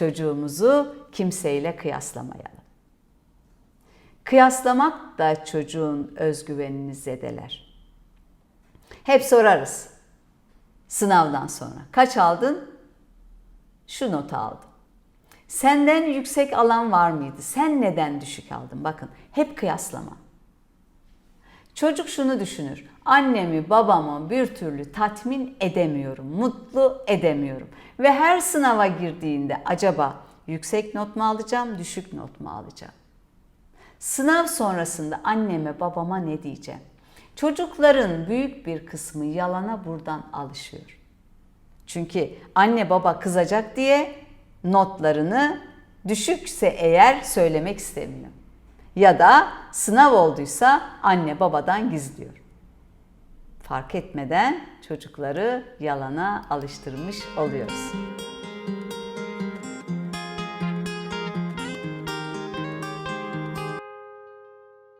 çocuğumuzu kimseyle kıyaslamayalım. Kıyaslamak da çocuğun özgüvenini zedeler. Hep sorarız sınavdan sonra. Kaç aldın? Şu notu aldım. Senden yüksek alan var mıydı? Sen neden düşük aldın? Bakın hep kıyaslama. Çocuk şunu düşünür. Annemi, babamı bir türlü tatmin edemiyorum, mutlu edemiyorum. Ve her sınava girdiğinde acaba yüksek not mu alacağım, düşük not mu alacağım? Sınav sonrasında anneme, babama ne diyeceğim? Çocukların büyük bir kısmı yalana buradan alışıyor. Çünkü anne baba kızacak diye notlarını düşükse eğer söylemek istemiyor. Ya da sınav olduysa anne babadan gizliyor. Fark etmeden çocukları yalana alıştırmış oluyoruz.